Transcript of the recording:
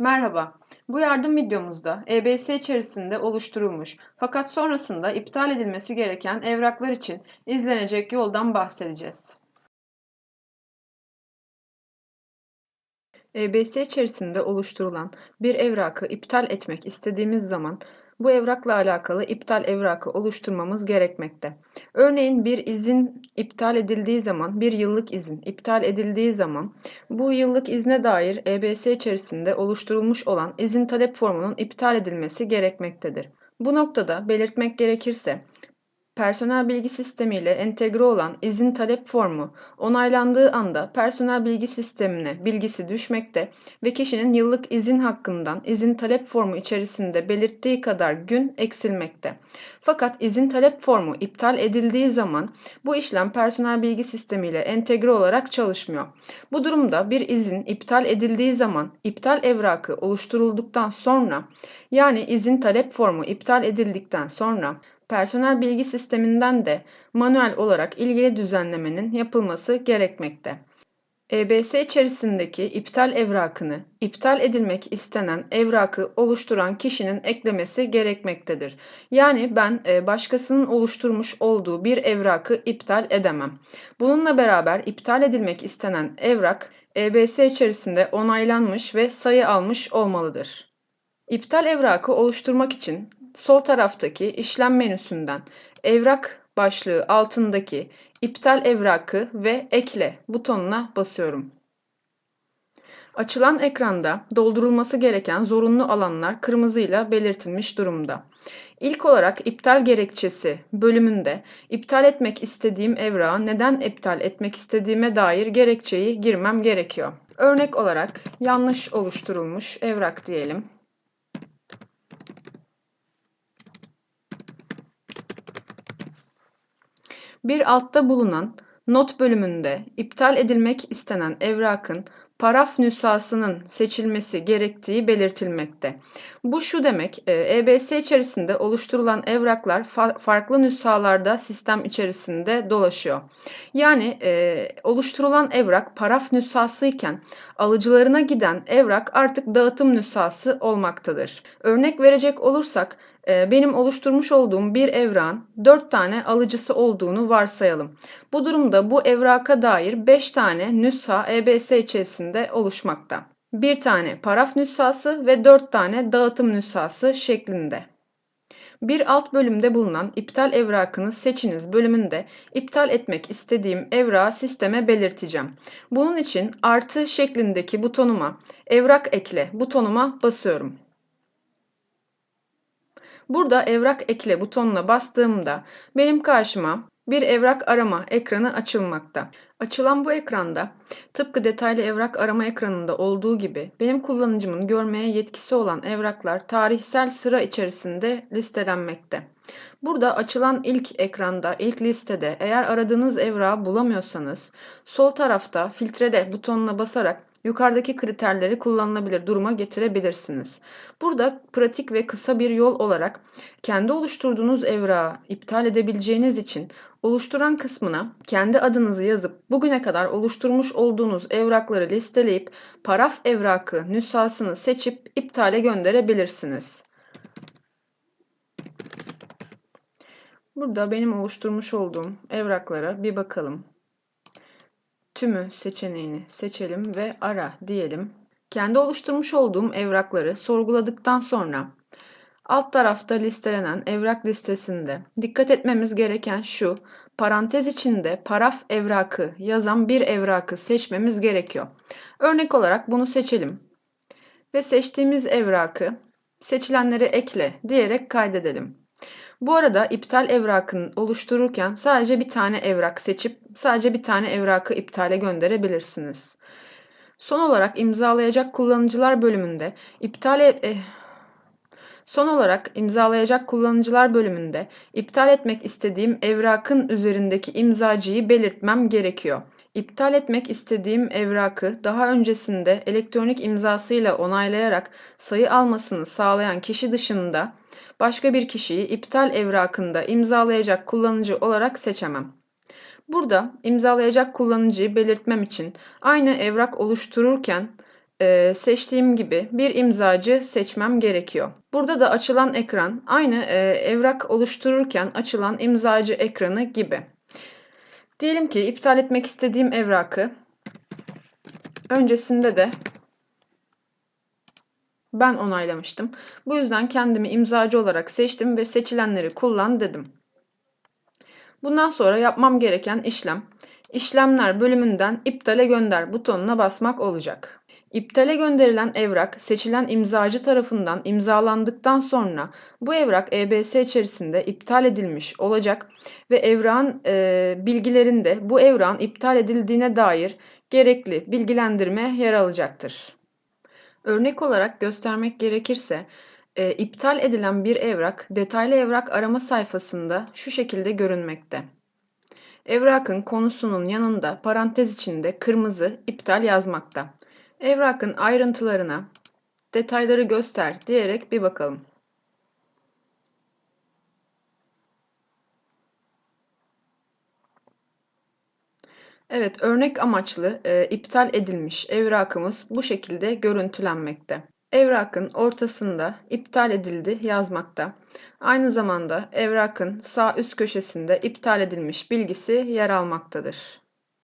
Merhaba, bu yardım videomuzda EBS içerisinde oluşturulmuş fakat sonrasında iptal edilmesi gereken evraklar için izlenecek yoldan bahsedeceğiz. EBS içerisinde oluşturulan bir evrakı iptal etmek istediğimiz zaman bu evrakla alakalı iptal evrakı oluşturmamız gerekmekte. Örneğin bir izin iptal edildiği zaman, bir yıllık izin iptal edildiği zaman bu yıllık izne dair EBS içerisinde oluşturulmuş olan izin talep formunun iptal edilmesi gerekmektedir. Bu noktada belirtmek gerekirse Personel bilgi sistemi ile entegre olan izin talep formu onaylandığı anda personel bilgi sistemine bilgisi düşmekte ve kişinin yıllık izin hakkından izin talep formu içerisinde belirttiği kadar gün eksilmekte. Fakat izin talep formu iptal edildiği zaman bu işlem personel bilgi sistemi ile entegre olarak çalışmıyor. Bu durumda bir izin iptal edildiği zaman iptal evrakı oluşturulduktan sonra yani izin talep formu iptal edildikten sonra personel bilgi sisteminden de manuel olarak ilgili düzenlemenin yapılması gerekmekte. EBS içerisindeki iptal evrakını, iptal edilmek istenen evrakı oluşturan kişinin eklemesi gerekmektedir. Yani ben e, başkasının oluşturmuş olduğu bir evrakı iptal edemem. Bununla beraber iptal edilmek istenen evrak EBS içerisinde onaylanmış ve sayı almış olmalıdır. İptal evrakı oluşturmak için sol taraftaki işlem menüsünden evrak başlığı altındaki iptal evrakı ve ekle butonuna basıyorum. Açılan ekranda doldurulması gereken zorunlu alanlar kırmızıyla belirtilmiş durumda. İlk olarak iptal gerekçesi bölümünde iptal etmek istediğim evrağı neden iptal etmek istediğime dair gerekçeyi girmem gerekiyor. Örnek olarak yanlış oluşturulmuş evrak diyelim. Bir altta bulunan not bölümünde iptal edilmek istenen evrakın paraf nüshasının seçilmesi gerektiği belirtilmekte. Bu şu demek, EBS e içerisinde oluşturulan evraklar farklı nüshalarda sistem içerisinde dolaşıyor. Yani e, oluşturulan evrak paraf nüshası iken alıcılarına giden evrak artık dağıtım nüshası olmaktadır. Örnek verecek olursak benim oluşturmuş olduğum bir evran 4 tane alıcısı olduğunu varsayalım. Bu durumda bu evraka dair 5 tane nüsha EBS içerisinde oluşmakta. Bir tane paraf nüshası ve 4 tane dağıtım nüshası şeklinde. Bir alt bölümde bulunan iptal evrakını seçiniz bölümünde iptal etmek istediğim evrağı sisteme belirteceğim. Bunun için artı şeklindeki butonuma evrak ekle butonuma basıyorum. Burada evrak ekle butonuna bastığımda benim karşıma bir evrak arama ekranı açılmakta. Açılan bu ekranda tıpkı detaylı evrak arama ekranında olduğu gibi benim kullanıcımın görmeye yetkisi olan evraklar tarihsel sıra içerisinde listelenmekte. Burada açılan ilk ekranda, ilk listede eğer aradığınız evrağı bulamıyorsanız sol tarafta filtrele butonuna basarak yukarıdaki kriterleri kullanılabilir duruma getirebilirsiniz. Burada pratik ve kısa bir yol olarak kendi oluşturduğunuz evrağı iptal edebileceğiniz için oluşturan kısmına kendi adınızı yazıp bugüne kadar oluşturmuş olduğunuz evrakları listeleyip paraf evrakı nüshasını seçip iptale gönderebilirsiniz. Burada benim oluşturmuş olduğum evraklara bir bakalım tümü seçeneğini seçelim ve ara diyelim. Kendi oluşturmuş olduğum evrakları sorguladıktan sonra alt tarafta listelenen evrak listesinde dikkat etmemiz gereken şu parantez içinde paraf evrakı yazan bir evrakı seçmemiz gerekiyor. Örnek olarak bunu seçelim ve seçtiğimiz evrakı seçilenleri ekle diyerek kaydedelim. Bu arada iptal evrakını oluştururken sadece bir tane evrak seçip sadece bir tane evrakı iptale gönderebilirsiniz. Son olarak imzalayacak kullanıcılar bölümünde iptal e eh, Son olarak imzalayacak kullanıcılar bölümünde iptal etmek istediğim evrakın üzerindeki imzacıyı belirtmem gerekiyor. İptal etmek istediğim evrakı daha öncesinde elektronik imzasıyla onaylayarak sayı almasını sağlayan kişi dışında başka bir kişiyi iptal evrakında imzalayacak kullanıcı olarak seçemem. Burada imzalayacak kullanıcıyı belirtmem için aynı evrak oluştururken e, seçtiğim gibi bir imzacı seçmem gerekiyor. Burada da açılan ekran aynı e, evrak oluştururken açılan imzacı ekranı gibi. Diyelim ki iptal etmek istediğim evrakı öncesinde de ben onaylamıştım. Bu yüzden kendimi imzacı olarak seçtim ve seçilenleri kullan dedim. Bundan sonra yapmam gereken işlem İşlemler bölümünden iptale gönder butonuna basmak olacak. İptale gönderilen evrak seçilen imzacı tarafından imzalandıktan sonra bu evrak EBS içerisinde iptal edilmiş olacak ve evrağın e, bilgilerinde bu evrağın iptal edildiğine dair gerekli bilgilendirme yer alacaktır. Örnek olarak göstermek gerekirse e, iptal edilen bir evrak detaylı evrak arama sayfasında şu şekilde görünmekte. Evrakın konusunun yanında parantez içinde kırmızı iptal yazmakta. Evrakın ayrıntılarına detayları göster diyerek bir bakalım. Evet, örnek amaçlı e, iptal edilmiş evrakımız bu şekilde görüntülenmekte. Evrakın ortasında iptal edildi yazmakta. Aynı zamanda evrakın sağ üst köşesinde iptal edilmiş bilgisi yer almaktadır.